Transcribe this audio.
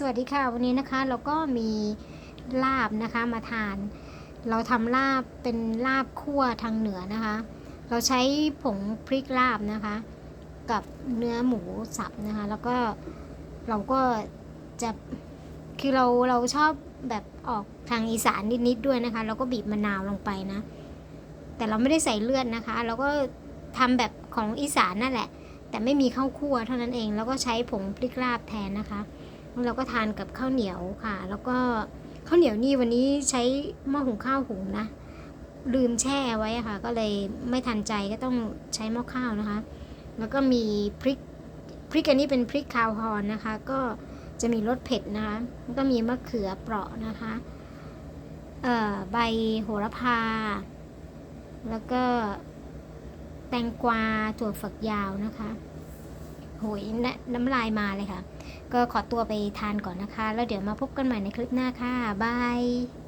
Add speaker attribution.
Speaker 1: สวัสดีค่ะวันนี้นะคะเราก็มีลาบนะคะมาทาน เราทำลาบเป็นลาบคั่วทางเหนือนะคะ เราใช้ผงพริกลาบนะคะ กับเนื้อหมูสับนะคะ แล้วก็เราก็จะคือเราเราชอบแบบออกทางอีสานนิดๆด้วยนะคะ เราก็บีบมะนาวลงไปนะ แต่เราไม่ได้ใส่เลือดนะคะ เราก็ทำแบบของอีสานนั่นแหละ แต่ไม่มีข้าวคั่วเท่านั้นเอง แล้วก็ใช้ผงพริกลาบแทนนะคะ เราก็ทานกับข้าวเหนียวค่ะ แล้วก็ข้าวเหนียวนี่วันนี้ใช้หม้อหุงข้าวหุงนะลืมแช่ไว้ค่ะ ก็เลยไม่ทันใจก็ต้องใช้หม้อข้าวนะคะ แล้วก็มีพริกพริกอันนี้เป็นพริกคาวฮอนนะคะ ก็จะมีรสเผ็ดนะคะแล้วก็มีมะเขือเปราะนะคะใบโหระพา แล้วก็แตงกวาถั่วฝักยาวนะคะโหยน้ำลายมาเลยค่ะ ก็ขอตัวไปทานก่อนนะคะ แล้วเดี๋ยวมาพบกันใหม่ในคลิปหน้าค่ะบาย